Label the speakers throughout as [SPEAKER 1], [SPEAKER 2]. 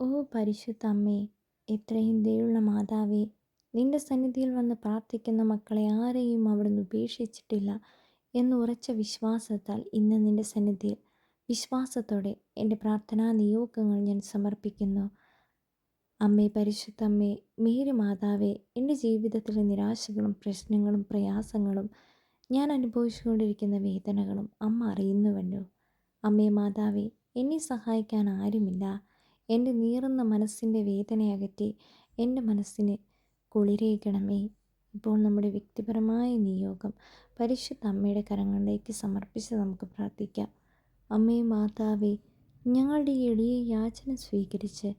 [SPEAKER 1] ഓ പരിശുദ്ധ അമ്മേ എത്രയും ദയുള്ള മാതാവേ നിന്റെ സന്നിധിയിൽ വന്ന് പ്രാർത്ഥിക്കുന്ന മക്കളെ ആരെയും അവിടുന്ന് ഉപേക്ഷിച്ചിട്ടില്ല എന്ന് ഉറച്ച വിശ്വാസത്താൽ ഇന്ന് നിന്റെ സന്നിധിയിൽ. വിശ്വാസത്തോടെ എന്റെ പ്രാർത്ഥനാ നിയോഗങ്ങൾ ഞാൻ സമർപ്പിക്കുന്നു. അമ്മേ പരിശുദ്ധ അമ്മേ മേരി മാതാവേ എന്റെ ജീവിതത്തിലെ നിരാശകളും പ്രശ്നങ്ങളും പ്രയാസങ്ങളും ഞാൻ അനുഭവിച്ചുകൊണ്ടിരിക്കുന്ന വേദനകളും അമ്മ അറിയുന്നുവല്ലോ. അമ്മേ മാതാവേ എന്നെ സഹായിക്കാൻ ആരുമില്ല. എന്റെ നീറുന്ന മനസ്സിന്റെ വേദനയകറ്റി എന്റെ മനസ്സിന് കുളിരേകണമേ. ഇപ്പോൾ നമ്മുടെ വ്യക്തിപരമായ നിയോഗം പരിശുദ്ധ അമ്മയുടെ കരങ്ങളിലേക്ക് സമർപ്പിച്ച് നമുക്ക് പ്രാർത്ഥിക്കാം. അമ്മേ മാതാവേ ഞങ്ങളുടെ ഈ എളിയ യാചന സ്വീകരിച്ച്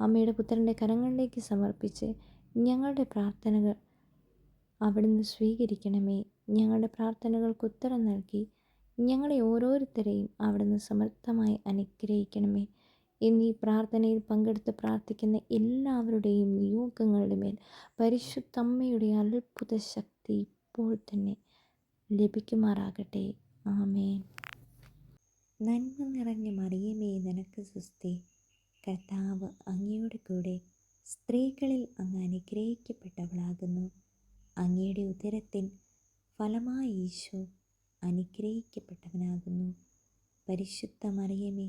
[SPEAKER 1] അമ്മയുടെ പുത്രന്റെ കരങ്ങളിലേക്ക് സമർപ്പിച്ച് ഞങ്ങളുടെ പ്രാർത്ഥനകൾ അവിടുന്ന് സ്വീകരിക്കണമേ. ഞങ്ങളുടെ പ്രാർത്ഥനകൾക്ക് ഉത്തരം നൽകി ഞങ്ങളെ ഓരോരുത്തരെയും അവിടുന്ന് സമർത്ഥമായി അനുഗ്രഹിക്കണമേ. എന്നീ പ്രാർത്ഥനയിൽ പങ്കെടുത്ത് പ്രാർത്ഥിക്കുന്ന എല്ലാവരുടെയും നിയോഗങ്ങളുടെ മേൽ പരിശുദ്ധമ്മയുടെ അത്ഭുത ശക്തി ഇപ്പോൾ തന്നെ ലഭിക്കുമാറാകട്ടെ. ആമേൻ. നന്മ നിറഞ്ഞ മറിയമേ നിനക്ക് സുസ്തി. കർത്താവ് അങ്ങയുടെ കൂടെ സ്ത്രീകളിൽ അങ്ങ് അനുഗ്രഹിക്കപ്പെട്ടവളാകുന്നു. അങ്ങയുടെ ഉദരത്തിൻ ഫലമായി ഈശോ അനുഗ്രഹിക്കപ്പെട്ടവനാകുന്നു. പരിശുദ്ധ മറിയമേ